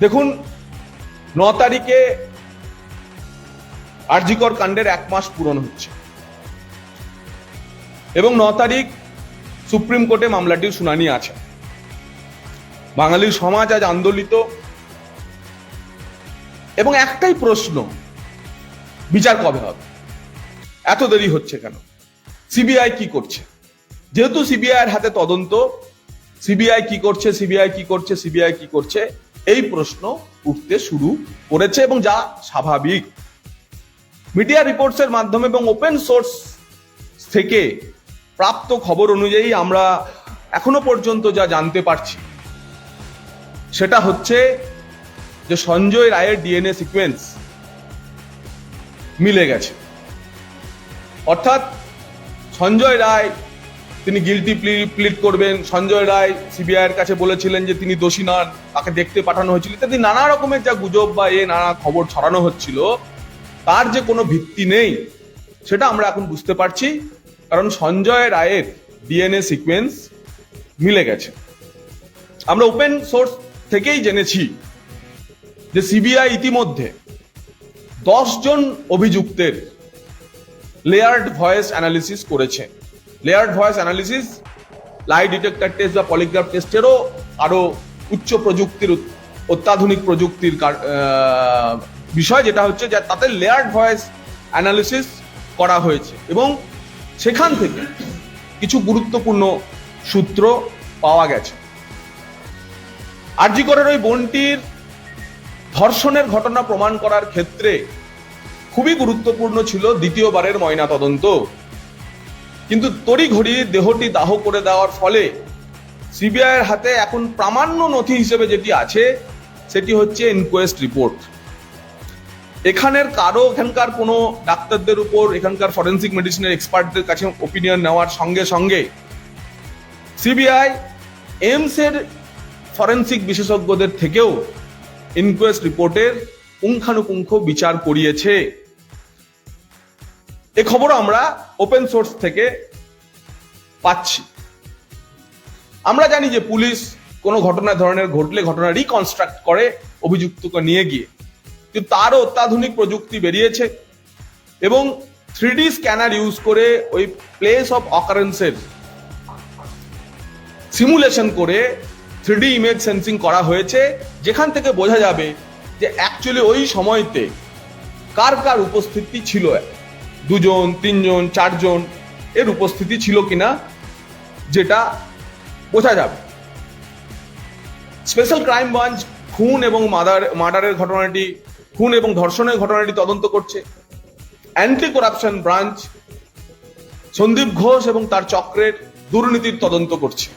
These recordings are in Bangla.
দেখুন, ন তারিখে আরজিকর কাণ্ডের এক মাস পূরণ হচ্ছে। এবং ন তারিখ সুপ্রিম কোর্টে মামলাটির শুনানি আছে। বাঙালির সমাজ আজ আন্দোলিত। এবং একটাই প্রশ্ন, বিচার কবে হবে? এত দেরি হচ্ছে কেন? সিবিআই কি করছে? যেহেতু সিবিআই এর হাতে তদন্ত, সিবিআই কি করছে, সিবিআই কি করছে, সিবিআই কি করছে এই প্রশ্ন উঠতে শুরু করেছে এবং যা স্বাভাবিক। মিডিয়া রিপোর্টস এর মাধ্যমে এবং ওপেন সোর্স থেকে প্রাপ্ত খবর অনুযায়ী আমরা এখনও পর্যন্ত যা জানতে পারছি, সেটা হচ্ছে যে সঞ্জয় রায়ের ডিএনএ সিকোয়েন্স মিলে গেছে। অর্থাৎ সঞ্জয় রায় তিনি গিলটি প্লিট করবেন। সঞ্জয় রায় সিবিআইয়ের কাছে বলেছিলেন যে তিনি দোষী নন, তাকে দেখতে পাঠানো হয়েছিল। ইত্যাদি নানা রকমের যা গুজব বা এ নানা খবর ছড়ানো হচ্ছিল, তার যে কোনো ভিত্তি নেই, সেটা আমরা এখন বুঝতে পারছি। কারণ সঞ্জয় রায়ের ডিএনএ সিকোয়েন্স মিলে গেছে। আমরা ওপেন সোর্স থেকেই জেনেছি যে সিবিআই ইতিমধ্যে দশ জন অভিযুক্তের লেয়ার্ড ভয়েস অ্যানালিসিস করেছে। Layered voice analysis lie detector test বা পলিগ্রাফ টেস্টেরও আরও উচ্চ প্রযুক্তির, অত্যাধুনিক প্রযুক্তির বিষয় যেটা হচ্ছে যে তাতে লেয়ার্ড ভয়েস অ্যানালিসিস করা হয়েছে। এবং সেখান থেকে কিছু গুরুত্বপূর্ণ সূত্র পাওয়া গেছে। আরজিকরের ওই বোনটির ধর্ষণের ঘটনা প্রমাণ করার ক্ষেত্রে খুবই গুরুত্বপূর্ণ ছিল দ্বিতীয়বারের ময়না তদন্ত কিন্তু তড়িঘড়ি দেহটি দাহ করে দেওয়ার ফলে সিবিআই এর হাতে এখন প্রামাণ্য নথি হিসেবে যেটি আছে, সেটি হচ্ছে ইনকোয়েস্ট রিপোর্ট এখানের কারও, এখানকার কোনো ডাক্তারদের উপর, এখানকার ফরেন্সিক মেডিসিনের এক্সপার্টদের কাছে ওপিনিয়ন নেওয়ার সঙ্গে সঙ্গে সিবিআই এইমস এর ফরেন্সিক বিশেষজ্ঞদের থেকেও ইনকোয়েস্ট রিপোর্টের পুঙ্খানুপুঙ্খ বিচার করিয়েছে। এ খবর আমরা ওপেন সোর্স থেকে পাচ্ছি। আমরা জানি যে পুলিশ কোনো ঘটনা ধরনের ঘটলে ঘটনা রিকনস্ট্রাক্ট করে অভিযুক্তকে নিয়ে গিয়ে। কিন্তু তারও অত্যাধুনিক প্রযুক্তি বেরিয়েছে এবং থ্রি স্ক্যানার ইউজ করে ওই প্লেস অফ অকারেন্সের সিমুলেশন করে থ্রি ইমেজ সেন্সিং করা হয়েছে, যেখান থেকে বোঝা যাবে যে অ্যাকচুয়ালি ওই সময়তে কার কার উপস্থিতি ছিল। দুজন, তিনজন, চারজন এর উপস্থিতি ছিল কিনা যেটা বোঝা যাবে। স্পেশাল ক্রাইম ব্রাঞ্চ খুন এবং মাদার, মার্ডারের ঘটনাটি, খুন এবং ধর্ষণের ঘটনাটি তদন্ত করছে। Anti corruption branch Sandip Ghosh এবং তার চক্রের দুর্নীতির তদন্ত করছে।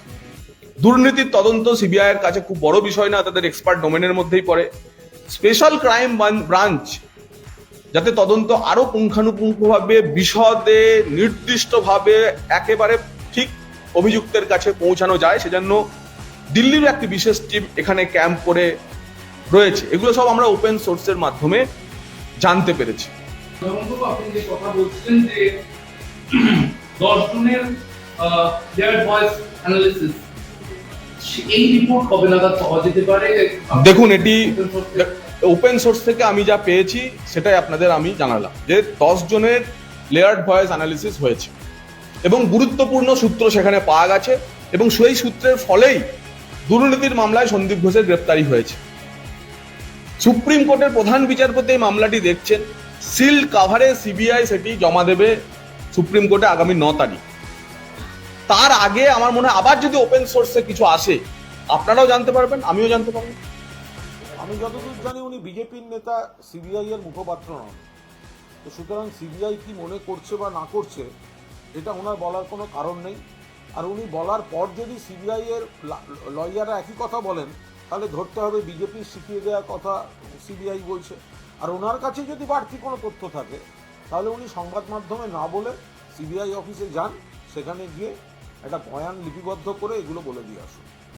দুর্নীতির তদন্ত সিবিআই এর কাছে খুব বড় বিষয় না, তাদের এক্সপার্ট ডোমেনের মধ্যেই পড়ে। স্পেশাল ক্রাইম ব্রাঞ্চ যাতে তদন্ত আরও পুঙ্খানুপুঙ্খভাবে বিশদে নির্দিষ্টভাবে একেবারে ঠিক অভিযুক্তের কাছে পৌঁছানো যায় সেজন্য দিল্লির একটি বিশেষ টিম এখানে ক্যাম্প করে রয়েছে। এগুলো সব আমরা ওপেন সোর্সের মাধ্যমে জানতে পেরেছি। আপনি যে কথা বলছিলেন যে দশ জনের ভয়েস অ্যানালিসিস এই রিপোর্ট কবে নাগাদ পাওয়া যেতে পারে? দেখুন এটি ওপেন সোর্স থেকে আমি যা পেয়েছি, সেটাই আপনাদের আমি জানালাম যে দশ জনের লেয়ার্ড ভয়েস অ্যানালিসিস হয়েছে। এবং গুরুত্বপূর্ণ সূত্র সেখানে পাওয়া গেছে এবং সেই সূত্রের ফলেই দুর্নীতির মামলায় সন্দীপ ঘোষের গ্রেপ্তারি হয়েছে। সুপ্রিম কোর্টের প্রধান বিচারপতি এই মামলাটি দেখছেন সিল্ড কাভারে সিবিআই সেটি জমা দেবে সুপ্রিম কোর্টে আগামী ন তারিখ। তার আগে আমার মনে হয় আবার যদি ওপেন সোর্সে কিছু আসে, আপনারাও জানতে পারবেন, আমিও জানতে পারব। আমি যতদূর জানি উনি বিজেপির নেতা, সিবিআই এর মুখপাত্র নন। তো সুতরাং সিবিআই কি মনে করছে বা না করছে, এটা ওনার বলার কোনো কারণ নেই। আর উনি বলার পর যদি সিবিআই এর লয়াররা একই কথা বলেন, তাহলে ধরতে হবে বিজেপির শিখিয়ে দেওয়া কথা সিবিআই বলছে। আর ওনার কাছে যদি বাড়তি কোনো তথ্য থাকে, তাহলে উনি সংবাদ মাধ্যমে না বলে সিবিআই অফিসে যান, সেখানে গিয়ে একটা বয়ান লিপিবদ্ধ করে এগুলো বলে দিয়ে আসুন।